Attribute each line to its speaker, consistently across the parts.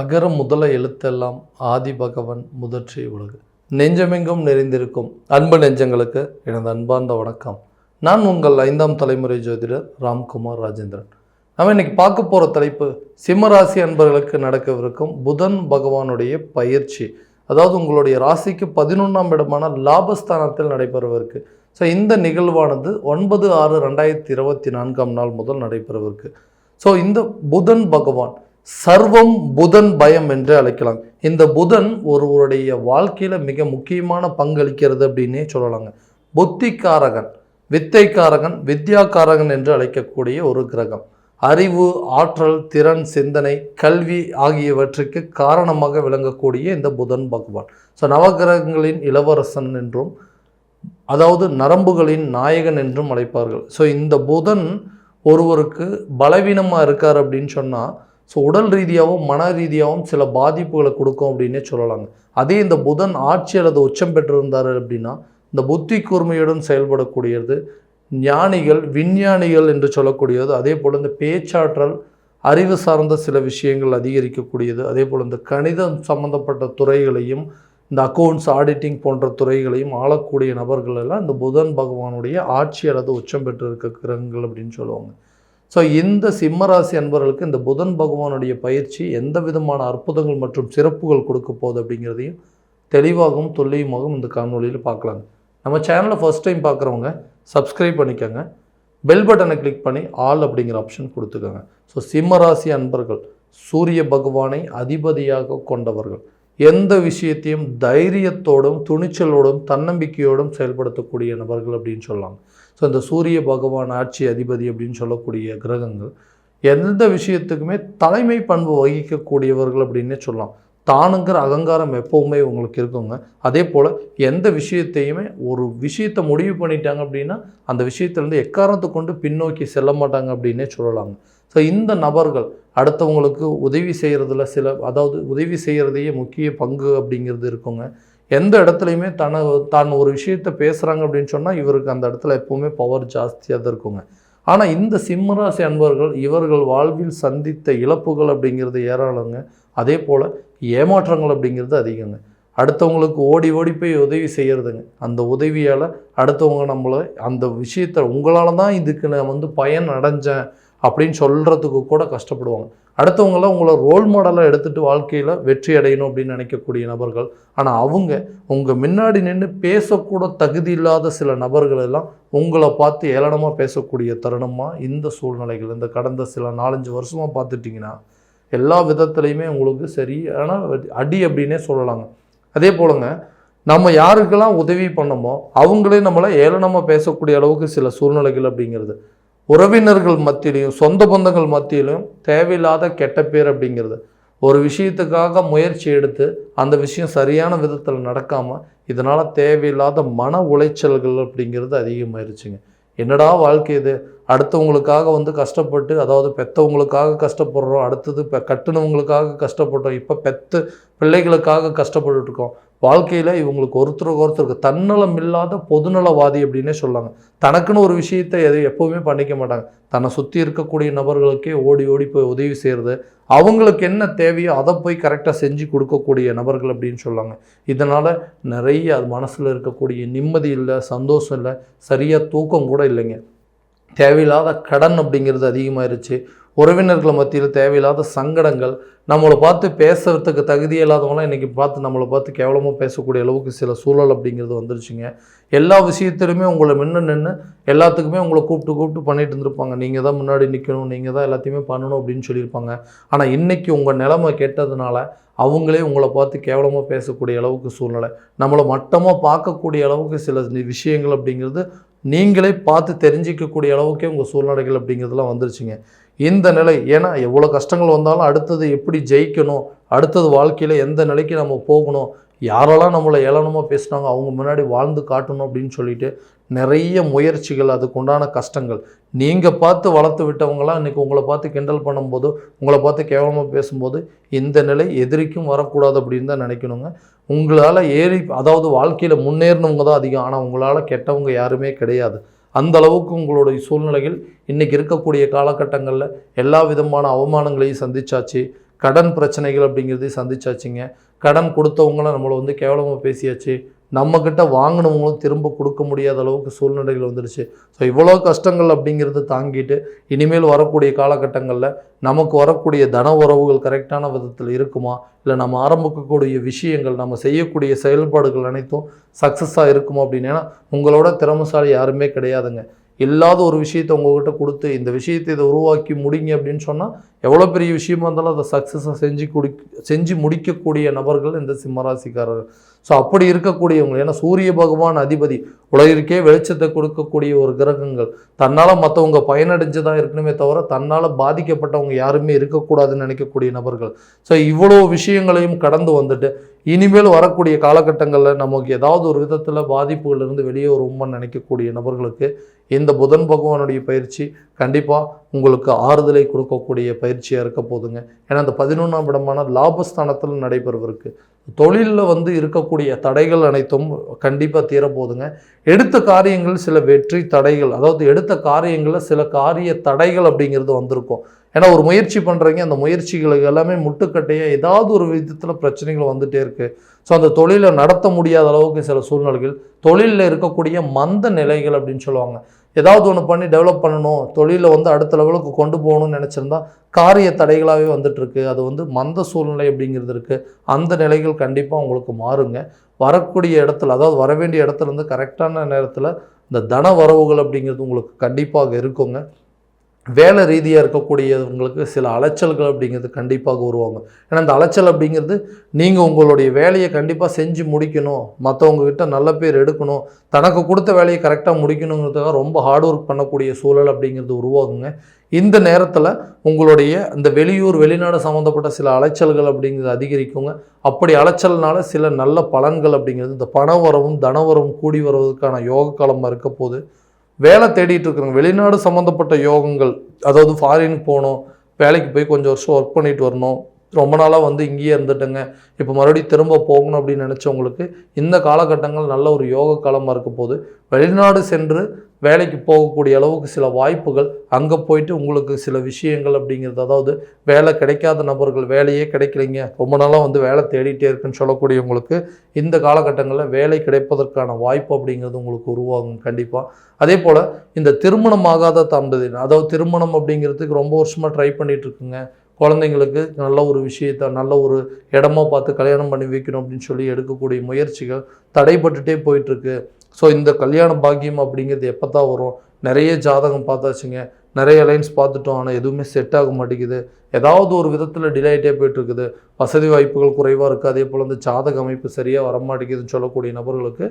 Speaker 1: அகர முதல எழுத்தெல்லாம் ஆதி பகவன் முதற்றி உலகு நெஞ்சமெங்கும் நிறைந்திருக்கும் அன்பு நெஞ்சங்களுக்கு எனது அன்பார்ந்த வணக்கம் நான் உங்கள் ஐந்தாம் தலைமுறை ஜோதிடர் ராம்குமார் ராஜேந்திரன் நம்ம இன்னைக்கு பார்க்க போகிற தலைப்பு சிம்மராசி அன்பர்களுக்கு நடக்கவிருக்கும் புதன் பகவானுடைய பயிற்சி அதாவது உங்களுடைய ராசிக்கு பதினொன்றாம் இடமான லாபஸ்தானத்தில் நடைபெறவிருக்கு ஸோ இந்த நிகழ்வானது ஒன்பது ஆறு ரெண்டாயிரத்தி இருபத்தி நான்காம் நாள் முதல் நடைபெறவிருக்கு ஸோ இந்த புதன் பகவான் சர்வம் புதன் பயம் என்று அழைக்கலாம் இந்த புதன் ஒருவருடைய வாழ்க்கையில் மிக முக்கியமான பங்களிக்கிறது அப்படின்னே சொல்லலாங்க புத்திக்காரகன் வித்தைக்காரகன் வித்யாக்காரகன் என்று அழைக்கக்கூடிய ஒரு கிரகம் அறிவு ஆற்றல் திறன் சிந்தனை கல்வி ஆகியவற்றுக்கு காரணமாக விளங்கக்கூடிய இந்த புதன் பகவான் ஸோ நவகிரகங்களின் இளவரசன் என்றும் அதாவது நரம்புகளின் நாயகன் என்றும் அழைப்பார்கள் ஸோ இந்த புதன் ஒருவருக்கு பலவீனமாக இருக்கார் அப்படின்னு சொன்னால் ஸோ உடல் ரீதியாகவும் மன ரீதியாகவும் சில பாதிப்புகளை கொடுக்கும் அப்படின்னே சொல்லலாங்க அதே இந்த புதன் ஆட்சி அல்லது உச்சம் பெற்றிருந்தார் அப்படின்னா இந்த புத்தி கூர்மையுடன் செயல்படக்கூடியது ஞானிகள் விஞ்ஞானிகள் என்று சொல்லக்கூடியது அதே போல் இந்த பேச்சாற்றல் அறிவு சார்ந்த சில விஷயங்கள் அதிகரிக்கக்கூடியது அதே போல் இந்த கணிதம் சம்மந்தப்பட்ட துறைகளையும் இந்த அக்கௌண்ட்ஸ் ஆடிட்டிங் போன்ற துறைகளையும் ஆளக்கூடிய நபர்கள் எல்லாம் இந்த புதன் பகவானுடைய ஆட்சி அல்லது உச்சம் பெற்றிருக்க கிரகங்கள் அப்படின்னு சொல்லுவாங்க ஸோ இந்த சிம்மராசி அன்பர்களுக்கு இந்த புதன் பகவானுடைய பயிற்சி எந்த விதமான அற்புதங்கள் மற்றும் சிறப்புகள் கொடுக்க போகுது அப்படிங்கிறதையும் தெளிவாகவும் துல்லியமாகவும் இந்த காணொலியில் பார்க்கலாங்க நம்ம சேனலை ஃபஸ்ட் டைம் பார்க்குறவங்க சப்ஸ்கிரைப் பண்ணிக்கோங்க பெல் பட்டனை கிளிக் பண்ணி ஆல் அப்படிங்கிற ஆப்ஷன் கொடுத்துக்கோங்க ஸோ சிம்மராசி அன்பர்கள் சூரிய பகவானை அதிபதியாக கொண்டவர்கள் எந்த விஷயத்தையும் தைரியத்தோடும் துணிச்சலோடும் தன்னம்பிக்கையோடும் செயல்படுத்தக்கூடிய நபர்கள் அப்படின்னு சொல்லலாம் ஸோ இந்த சூரிய பகவான் ஆட்சி அதிபதி அப்படின்னு சொல்லக்கூடிய கிரகங்கள் எந்த விஷயத்துக்குமே தலைமை பண்பு வகிக்கக்கூடியவர்கள் அப்படின்னே சொல்லலாம் தானுங்கிற அகங்காரம் எப்போவுமே உங்களுக்கு இருக்குங்க அதே போல் எந்த விஷயத்தையுமே ஒரு விஷயத்தை முடிவு பண்ணிட்டாங்க அப்படின்னா அந்த விஷயத்துலேருந்து எக்காரணத்தை கொண்டு பின்னோக்கி செல்ல மாட்டாங்க அப்படின்னே சொல்லலாங்க ஸோ இந்த நபர்கள் அடுத்தவங்களுக்கு உதவி செய்கிறதுல சில அதாவது உதவி செய்கிறதையே முக்கிய பங்கு அப்படிங்கிறது இருக்குங்க எந்த இடத்துலையுமே தன தான் ஒரு விஷயத்த பேசுகிறாங்க அப்படின்னு சொன்னால் இவருக்கு அந்த இடத்துல எப்போவுமே பவர் ஜாஸ்தியாக தான் இருக்குங்க ஆனால் இந்த சிம்மராசி அன்பர்கள் இவர்கள் வாழ்வில் சந்தித்த இழப்புகள் அப்படிங்கிறது ஏராளங்க அதே போல் ஏமாற்றங்கள் அப்படிங்கிறது அதிகங்க அடுத்தவங்களுக்கு ஓடி ஓடி போய் உதவி செய்கிறதுங்க அந்த உதவியால் அடுத்தவங்க நம்மளை அந்த விஷயத்தை உங்களால் தான் இதுக்கு நான் வந்து பயன் அடைஞ்சேன் அப்படின்னு சொல்கிறதுக்கு கூட கஷ்டப்படுவாங்க அடுத்தவங்களாம் உங்களை ரோல் மாடலாக எடுத்துகிட்டு வாழ்க்கையில் வெற்றி அடையணும் அப்படின்னு நினைக்கக்கூடிய நபர்கள் ஆனால் அவங்க உங்கள் முன்னாடி நின்று பேசக்கூட தகுதி இல்லாத சில நபர்கள் எல்லாம் உங்களை பார்த்து ஏளனமாக பேசக்கூடிய தருணமாக இந்த சூழ்நிலைகள் இந்த கடந்த சில நாலஞ்சு வருஷமாக பார்த்துட்டிங்கன்னா எல்லா விதத்துலையுமே உங்களுக்கு சரியான அடி அப்படின்னே சொல்லலாங்க அதே போலங்க நம்ம யாருக்கெல்லாம் உதவி பண்ணமோ அவங்களே நம்மளை ஏளனமாக பேசக்கூடிய அளவுக்கு சில சூழ்நிலைகள் அப்படிங்கிறது உறவினர்கள் மத்தியிலையும் சொந்த பந்தங்கள் மத்தியிலையும் தேவையில்லாத கெட்ட பேர் அப்படிங்கிறது ஒரு விஷயத்துக்காக முயற்சி எடுத்து அந்த விஷயம் சரியான விதத்தில் நடக்காமல் இதனால் தேவையில்லாத மன உளைச்சல்கள் அப்படிங்கிறது அதிகமாயிருச்சுங்க என்னடா வாழ்க்கை இது அடுத்தவங்களுக்காக வந்து கஷ்டப்பட்டு அதாவது பெற்றவங்களுக்காக கஷ்டப்படுறோம் அடுத்தது இப்போ கட்டுனவங்களுக்காக கஷ்டப்பட்டோம் இப்போ பெற்று பிள்ளைகளுக்காக கஷ்டப்பட்டுருக்கோம் வாழ்க்கையில் இவங்களுக்கு ஒருத்தருக்கு ஒருத்தருக்கு தன்னலம் இல்லாத பொதுநலவாதி அப்படின்னே சொல்லாங்க தனக்குன்னு ஒரு விஷயத்தை எது எப்போவுமே பண்ணிக்க மாட்டாங்க தன்னை சுற்றி இருக்கக்கூடிய நபர்களுக்கே ஓடி ஓடி போய் உதவி செய்கிறது அவங்களுக்கு என்ன தேவையோ அதை போய் கரெக்டாக செஞ்சு கொடுக்கக்கூடிய நபர்கள் அப்படின்னு சொல்லுவாங்க இதனால் நிறைய அது மனசில் இருக்கக்கூடிய நிம்மதி இல்லை சந்தோஷம் இல்லை சரியாக தூக்கம் கூட இல்லைங்க தேவையில்லாத கடன் அப்படிங்கிறது அதிகமாகிருச்சு உறவினர்கள் மத்தியில் தேவையில்லாத சங்கடங்கள் நம்மளை பார்த்து பேசுகிறதுக்கு தகுதி இல்லாதவங்களாம் இன்றைக்கி பார்த்து நம்மளை பார்த்து கேவலமாக பேசக்கூடிய அளவுக்கு சில சூழல் அப்படிங்கிறது வந்துருச்சுங்க எல்லா விஷயத்திலுமே உங்களை நின்று நின்று எல்லாத்துக்குமே உங்களை கூப்பிட்டு கூப்பிட்டு பண்ணிட்டு இருந்திருப்பாங்க நீங்கள் தான் முன்னாடி நிற்கணும் நீங்கள் தான் எல்லாத்தையுமே பண்ணணும் அப்படின்னு சொல்லியிருப்பாங்க ஆனால் இன்றைக்கி உங்கள் நிலமை கெட்டதுனால அவங்களே உங்களை பார்த்து கேவலமாக பேசக்கூடிய அளவுக்கு சூழ்நிலை நம்மளை மட்டமாக பார்க்கக்கூடிய அளவுக்கு சில விஷயங்கள் அப்படிங்கிறது நீங்களே பார்த்து தெரிஞ்சிக்கக்கூடிய அளவுக்கே உங்கள் சூழ்நிலைகள் அப்படிங்கிறதுலாம் வந்துருச்சுங்க இந்த நிலை ஏன்னா எவ்வளோ கஷ்டங்கள் வந்தாலும் அடுத்தது எப்படி ஜெயிக்கணும் அடுத்தது வாழ்க்கையில் எந்த நிலைக்கு நம்ம போகணும் யாரெல்லாம் நம்மளை ஏளனமாக பேசுனாங்க அவங்க முன்னாடி வாழ்ந்து காட்டணும் அப்படின்னு சொல்லிட்டு நிறைய முயற்சிகள் அதுக்கு உண்டான கஷ்டங்கள் நீங்கள் பார்த்து வளர்த்து விட்டவங்களாம் இன்றைக்கி உங்களை பார்த்து கிண்டல் பண்ணும்போது உங்களை பார்த்து கேவலமாக பேசும்போது இந்த நிலை எதிரிக்கும் வரக்கூடாது அப்படின்னு தான் நினைக்கணுங்க உங்களால் ஏறி அதாவது வாழ்க்கையில் முன்னேறினவங்க தான் அதிகம் ஆனால் உங்களால் கெட்டவங்க யாருமே கிடையாது அந்த அளவுக்கு உங்களுடைய சூழ்நிலையில் இன்றைக்கி இருக்கக்கூடிய காலகட்டங்களில் எல்லா விதமான அவமானங்களையும் சந்திச்சாச்சு கடன் பிரச்சனைகள் அப்படிங்கிறதையும் சந்திச்சாச்சுங்க கடன் கொடுத்தவங்கள நம்மளை வந்து கேவலமாக பேசியாச்சு நம்மக்கிட்ட வாங்கினவங்களும் திரும்ப கொடுக்க முடியாத அளவுக்கு சூழ்நிலைகள் வந்துடுச்சு ஸோ இவ்வளோ கஷ்டங்கள் அப்படிங்கிறது தாங்கிட்டு இனிமேல் வரக்கூடிய காலகட்டங்களில் நமக்கு வரக்கூடிய தன உறவுகள் கரெக்டான விதத்தில் இருக்குமா இல்லை நம்ம ஆரம்பிக்கக்கூடிய விஷயங்கள் நம்ம செய்யக்கூடிய செயல்பாடுகள் அனைத்தும் சக்ஸஸாக இருக்குமா அப்படின்னா உங்களோட திறமசாலி யாருமே கிடையாதுங்க இல்லாத ஒரு விஷயத்தை உங்கள்கிட்ட கொடுத்து இந்த விஷயத்தை இதை உருவாக்கி முடிங்க அப்படின்னு சொன்னால் எவ்வளோ பெரிய விஷயமா இருந்தாலும் அதை சக்ஸஸாக செஞ்சு கொடு செஞ்சு முடிக்கக்கூடிய நபர்கள் இந்த சிம்மராசிக்காரர்கள் ஸோ அப்படி இருக்கக்கூடியவங்க ஏன்னா சூரிய பகவான் அதிபதி உலகிற்கே வெளிச்சத்தை கொடுக்கக்கூடிய ஒரு கிரகங்கள் தன்னால் மற்றவங்க பயனடைஞ்சு தான் இருக்கணுமே தவிர தன்னால் பாதிக்கப்பட்டவங்க யாருமே இருக்கக்கூடாதுன்னு நினைக்கக்கூடிய நபர்கள் ஸோ இவ்வளோ விஷயங்களையும் கடந்து வந்துட்டு இனிமேல் வரக்கூடிய காலகட்டங்களில் நமக்கு ஏதாவது ஒரு விதத்தில் பாதிப்புகளிலிருந்து வெளியே வருவோம்னு நினைக்கக்கூடிய நபர்களுக்கு இந்த புதன் பகவானுடைய பயிற்சி கண்டிப்பாக உங்களுக்கு ஆறுதலை கொடுக்கக்கூடிய பயிற்சியாக இருக்க போதுங்க ஏன்னா அந்த பதினொன்றாம் இடமான லாபஸ்தானத்தில் நடைபெறவிருக்கு தொழிலில் வந்து இருக்கக்கூடிய தடைகள் அனைத்தும் கண்டிப்பாக தீரப்போதுங்க எடுத்த காரியங்கள் சில வெற்றி தடைகள் அதாவது எடுத்த காரியங்களில் சில காரிய தடைகள் அப்படிங்கிறது வந்திருக்கும் ஏன்னா ஒரு முயற்சி பண்ணுறீங்க அந்த முயற்சிகளுக்கு எல்லாமே முட்டுக்கட்டையாக ஏதாவது ஒரு விதத்தில் பிரச்சனைகள் வந்துகிட்டே இருக்குது ஸோ அந்த தொழிலை நடத்த முடியாத அளவுக்கு சில சூழ்நிலைகள் தொழிலில் இருக்கக்கூடிய மந்த நிலைகள் அப்படின்னு சொல்லுவாங்க ஏதாவது ஒன்று பண்ணி டெவலப் பண்ணணும் தொழிலை வந்து அடுத்த லெவலுக்கு கொண்டு போகணும்னு நினச்சிருந்தா காரிய தடைகளாகவே வந்துட்டுருக்கு அது வந்து மந்த சூழ்நிலை அப்படிங்கிறது இருக்குது அந்த நிலைகள் கண்டிப்பாக உங்களுக்கு மாறுங்க வரக்கூடிய இடத்துல அதாவது வர வேண்டிய இடத்துல கரெக்டான நேரத்தில் இந்த தன வரவுகள் அப்படிங்கிறது உங்களுக்கு கண்டிப்பாக இருக்குங்க வேலை ரீதியாக இருக்கக்கூடியவங்களுக்கு சில அலைச்சல்கள் அப்படிங்கிறது கண்டிப்பாக உருவாங்க ஏன்னா அந்த அலைச்சல் அப்படிங்கிறது நீங்கள் உங்களுடைய வேலையை கண்டிப்பாக செஞ்சு முடிக்கணும் மற்றவங்கக்கிட்ட நல்ல பேர் எடுக்கணும் தனக்கு கொடுத்த வேலையை கரெக்டாக முடிக்கணுங்கிறதுக்காக ரொம்ப ஹார்ட் ஒர்க் பண்ணக்கூடிய சூழல் அப்படிங்கிறது உருவாகுங்க இந்த நேரத்தில் உங்களுடைய இந்த வெளியூர் வெளிநாடு சம்மந்தப்பட்ட சில அலைச்சல்கள் அப்படிங்கிறது அதிகரிக்குங்க அப்படி அலைச்சல்னால சில நல்ல பலன்கள் அப்படிங்கிறது இந்த பண தனவரவும் கூடி வருவதற்கான யோக காலமாக இருக்க போது வேலை தேடிட்டு இருக்கிறவங்க வெளிநாடு சம்மந்தப்பட்ட யோகங்கள் அதாவது ஃபாரின் போகணும் வேலைக்கு போய் கொஞ்சம் வருஷம் ஒர்க் பண்ணிட்டு வரணும் ரொம்ப நாளாக வந்து இங்கேயே இருந்துட்டேங்க இப்போ மறுபடியும் திரும்ப போகணும் அப்படின்னு நினச்சவங்களுக்கு இந்த காலகட்டங்கள் நல்ல ஒரு யோக காலமாக இருக்க போது வெளிநாடு சென்று வேலைக்கு போகக்கூடிய அளவுக்கு சில வாய்ப்புகள் அங்கே போயிட்டு உங்களுக்கு சில விஷயங்கள் அப்படிங்கிறது அதாவது வேலை கிடைக்காத நபர்கள் வேலையே கிடைக்கலைங்க ரொம்ப நாளாக வந்து வேலை தேடிட்டே இருக்குன்னு சொல்லக்கூடியவங்களுக்கு இந்த காலகட்டங்களில் வேலை கிடைப்பதற்கான வாய்ப்பு அப்படிங்கிறது உங்களுக்கு உருவாகும் கண்டிப்பாக அதே போல் இந்த திருமணம் ஆகாத தம்பதி அதாவது திருமணம் அப்படிங்கிறதுக்கு ரொம்ப வருஷமாக ட்ரை பண்ணிகிட்டு இருக்குங்க குழந்தைங்களுக்கு நல்ல ஒரு விஷயத்த நல்ல ஒரு இடமா பார்த்து கல்யாணம் பண்ணி வைக்கணும் அப்படின்னு சொல்லி எடுக்கக்கூடிய முயற்சிகள் தடைப்பட்டுட்டே போயிட்டுருக்கு ஸோ இந்த கல்யாண பாக்கியம் அப்படிங்கிறது எப்போ தான் வரும் நிறைய ஜாதகம் பார்த்தாச்சுங்க நிறைய லைன்ஸ் பார்த்துட்டோம் ஆனால் எதுவுமே செட் ஆக மாட்டேங்குது ஏதாவது ஒரு விதத்தில் டிலே ஆகிட்டே போயிட்டுருக்குது வசதி வாய்ப்புகள் குறைவாக இருக்குது அதே போல் இந்த ஜாதக அமைப்பு சரியாக வரமாட்டேங்குதுன்னு சொல்லக்கூடிய நபர்களுக்கு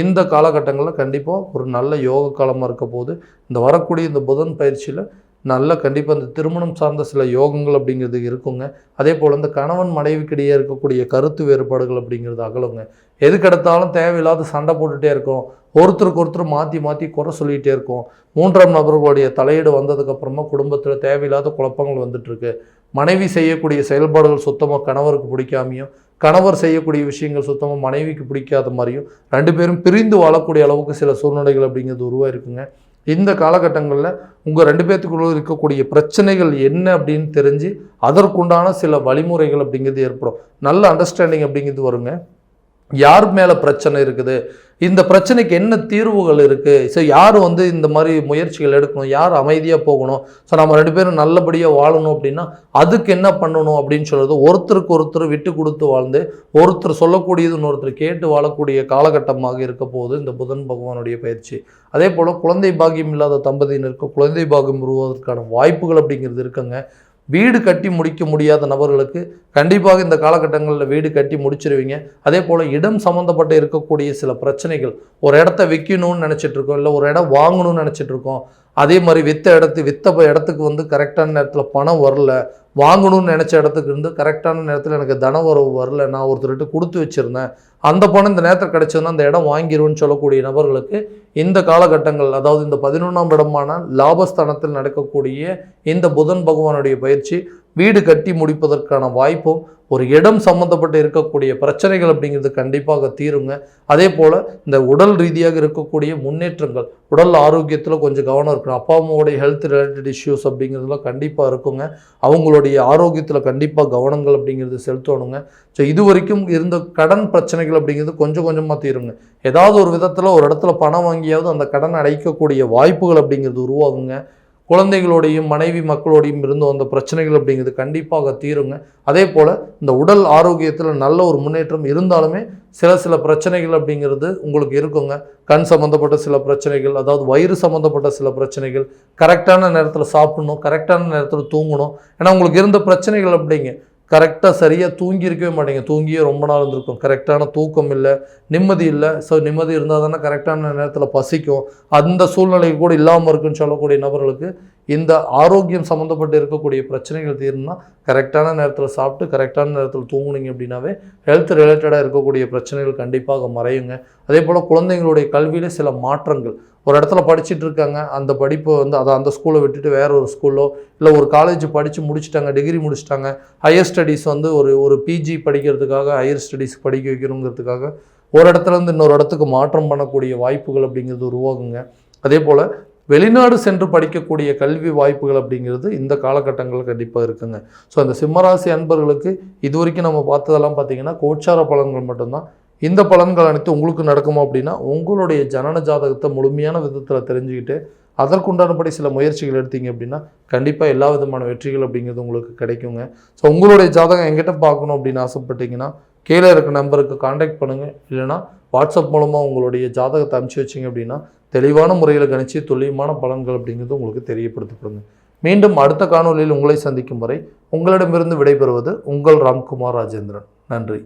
Speaker 1: இந்த காலகட்டங்களில் கண்டிப்பாக ஒரு நல்ல யோக காலமாக இருக்க போது இந்த வரக்கூடிய இந்த புதன் பயிற்சியில் நல்லா கண்டிப்பாக இந்த திருமணம் சார்ந்த சில யோகங்கள் அப்படிங்கிறது இருக்குங்க அதே போல் இந்த கணவன் மனைவிக்கிடையே இருக்கக்கூடிய கருத்து வேறுபாடுகள் அப்படிங்கிறது அகலுங்க எதுக்கெடுத்தாலும் தேவையில்லாத சண்டை போட்டுகிட்டே இருக்கும் ஒருத்தருக்கு ஒருத்தர் மாற்றி மாற்றி குறை சொல்லிகிட்டே இருக்கோம் மூன்றாம் நபர்களுடைய தலையீடு வந்ததுக்கப்புறமா குடும்பத்தில் தேவையில்லாத குழப்பங்கள் வந்துட்டுருக்கு மனைவி செய்யக்கூடிய செயல்பாடுகள் சுத்தமாக கணவருக்கு பிடிக்காமையும் கணவர் செய்யக்கூடிய விஷயங்கள் சுத்தமாக மனைவிக்கு பிடிக்காத மாதிரியும் ரெண்டு பேரும் பிரிந்து வாழக்கூடிய அளவுக்கு சில சூழ்நிலைகள் அப்படிங்கிறது உருவாக இருக்குங்க இந்த காலகட்டங்களில் உங்கள் ரெண்டு பேர்த்துக்குள்ளே இருக்கக்கூடிய பிரச்சனைகள் என்ன அப்படின்னு தெரிஞ்சு அதற்குண்டான சில வழிமுறைகள் அப்படிங்கிறது ஏற்படும் நல்ல அண்டர்ஸ்டாண்டிங் அப்படிங்கிறது வருங்க யார் மேலே பிரச்சனை இருக்குது இந்த பிரச்சனைக்கு என்ன தீர்வுகள் இருக்குது ஸோ யார் வந்து இந்த மாதிரி முயற்சிகள் எடுக்கணும் யார் அமைதியாக போகணும் ஸோ நம்ம ரெண்டு பேரும் நல்லபடியாக வாழணும் அப்படின்னா அதுக்கு என்ன பண்ணணும் அப்படின்னு சொல்கிறது ஒருத்தருக்கு ஒருத்தர் விட்டு கொடுத்து வாழ்ந்து ஒருத்தர் சொல்லக்கூடியது இன்னொருத்தர் கேட்டு வாழக்கூடிய காலகட்டமாக இருக்க போகுது இந்த புதன் பகவானுடைய பயிற்சி அதே போல் குழந்தை பாகியம் இல்லாத தம்பதியினருக்கு குழந்தை பாகியம் உருவாவதற்கான வாய்ப்புகள் அப்படிங்கிறது இருக்குங்க வீடு கட்டி முடிக்க முடியாத நபர்களுக்கு கண்டிப்பாக இந்த காலகட்டங்களில் வீடு கட்டி முடிச்சிருவீங்க அதே போல் இடம் சம்மந்தப்பட்ட இருக்கக்கூடிய சில பிரச்சனைகள் ஒரு இடத்த விற்கணும்னு நினச்சிட்ருக்கோம் இல்லை ஒரு இடம் வாங்கணும்னு நினச்சிட்ருக்கோம் அதே மாதிரி விற்ற இடத்து விற்ற இடத்துக்கு வந்து கரெக்டான நேரத்தில் பணம் வரல வாங்கணும்னு நினச்ச இடத்துக்கு இருந்து கரெக்டான நேரத்தில் எனக்கு தன உறவு வரல நான் ஒருத்தர்கிட்ட கொடுத்து வச்சுருந்தேன் அந்த பணம் இந்த நேரத்தில் கிடச்சதுன்னா அந்த இடம் வாங்கிடுவோன்னு சொல்லக்கூடிய நபர்களுக்கு இந்த காலகட்டங்கள் அதாவது இந்த பதினொன்றாம் இடமான லாபஸ்தானத்தில் நடக்கக்கூடிய இந்த புதன் பகவானுடைய பயிற்சி வீடு கட்டி முடிப்பதற்கான வாய்ப்பும் ஒரு இடம் சம்மந்தப்பட்டு இருக்கக்கூடிய பிரச்சனைகள் அப்படிங்கிறது கண்டிப்பாக தீருங்க அதே போல் இந்த உடல் ரீதியாக இருக்கக்கூடிய முன்னேற்றங்கள் உடல் ஆரோக்கியத்தில் கொஞ்சம் கவனம் இருக்கணும் அப்பா அம்மாவுடைய ஹெல்த் ரிலேட்டட் இஷ்யூஸ் அப்படிங்கிறதுலாம் கண்டிப்பாக இருக்குங்க அவங்களோட உங்களுடைய ஆரோக்கியத்தில் கண்டிப்பாக கவனங்கள் அப்படிங்கிறது செலுத்தணுங்க ஸோ இது வரைக்கும் இருந்த கடன் பிரச்சனைகள் அப்படிங்கிறது கொஞ்சம் கொஞ்சமாக தீருங்க ஏதாவது ஒரு விதத்தில் ஒரு இடத்துல பணம் வாங்கியாவது அந்த கடன் அடைக்கக்கூடிய வாய்ப்புகள் அப்படிங்கிறது உருவாகுங்க குழந்தைகளோடையும் மனைவி மக்களோடையும் இருந்து வந்த பிரச்சனைகள் அப்படிங்கிறது கண்டிப்பாக தீருங்க அதே போல் இந்த உடல் ஆரோக்கியத்தில் நல்ல ஒரு முன்னேற்றம் இருந்தாலுமே சில சில பிரச்சனைகள் அப்படிங்கிறது உங்களுக்கு இருக்குங்க கண் சம்மந்தப்பட்ட சில பிரச்சனைகள் அதாவது வயிறு சம்மந்தப்பட்ட சில பிரச்சனைகள் கரெக்டான நேரத்தில் சாப்பிடணும் கரெக்டான நேரத்தில் தூங்கணும் ஏன்னா உங்களுக்கு இருந்த பிரச்சனைகள் அப்படிங்க கரெக்டாக சரியாக தூங்கி இருக்கவே தூங்கியே ரொம்ப நாள் இருந்திருக்கும் கரெக்டான தூக்கம் இல்லை நிம்மதி இல்லை ஸோ நிம்மதி இருந்தால் தானே கரெக்டான நேரத்தில் பசிக்கும் அந்த சூழ்நிலைக்கு கூட இல்லாமல் இருக்குன்னு சொல்லக்கூடிய நபர்களுக்கு இந்த ஆரோக்கியம் சம்மந்தப்பட்டு இருக்கக்கூடிய பிரச்சனைகள் தீரணும்னா கரெக்டான நேரத்தில் சாப்பிட்டு கரெக்டான நேரத்தில் தூங்குனீங்க அப்படின்னாவே ஹெல்த் ரிலேட்டடாக இருக்கக்கூடிய பிரச்சனைகள் கண்டிப்பாக மறையுங்க அதே போல் குழந்தைங்களுடைய கல்வியில் சில மாற்றங்கள் ஒரு இடத்துல படிச்சுட்டு இருக்காங்க அந்த படிப்பை வந்து அதை அந்த ஸ்கூலை விட்டுட்டு வேற ஒரு ஸ்கூலோ இல்லை ஒரு காலேஜ் படித்து முடிச்சுட்டாங்க டிகிரி முடிச்சுட்டாங்க ஹையர் ஸ்டடீஸ் வந்து ஒரு ஒரு பிஜி படிக்கிறதுக்காக ஹையர் ஸ்டடீஸ் படிக்க வைக்கணுங்கிறதுக்காக ஒரு இடத்துலேருந்து இன்னொரு இடத்துக்கு மாற்றம் பண்ணக்கூடிய வாய்ப்புகள் அப்படிங்கிறது உருவாகுங்க அதே போல் வெளிநாடு சென்று படிக்கக்கூடிய கல்வி வாய்ப்புகள் அப்படிங்கிறது இந்த காலகட்டங்களில் கண்டிப்பாக இருக்குங்க ஸோ அந்த சிம்மராசி அன்பர்களுக்கு இது வரைக்கும் நம்ம பார்த்ததெல்லாம் பார்த்திங்கன்னா கோச்சார பலன்கள் மட்டும்தான் இந்த பலன்கள் அனைத்து உங்களுக்கு நடக்குமா அப்படின்னா உங்களுடைய ஜனன ஜாதகத்தை முழுமையான விதத்தில் தெரிஞ்சுக்கிட்டு அதற்குண்டானபடி சில முயற்சிகள் எடுத்தீங்க அப்படின்னா கண்டிப்பாக எல்லா விதமான வெற்றிகள் அப்படிங்கிறது உங்களுக்கு கிடைக்குங்க ஸோ உங்களுடைய ஜாதகம் எங்கிட்ட பார்க்கணும் அப்படின்னு ஆசைப்பட்டீங்கன்னா கீழே இருக்க நம்பருக்கு காண்டாக்ட் பண்ணுங்கள் இல்லைனா வாட்ஸ்அப் மூலமாக உங்களுடைய ஜாதகத்தை அனுப்பிச்சி வச்சிங்க அப்படின்னா தெளிவான முறையில் கணிச்சு துல்லியமான பலன்கள் அப்படிங்கிறது உங்களுக்கு தெரியப்படுத்தப்படுங்க மீண்டும் அடுத்த காணொலியில் உங்களை சந்திக்கும் வரை உங்களிடமிருந்து விடைபெறுவது உங்கள் ராம்குமார் ராஜேந்திரன் நன்றி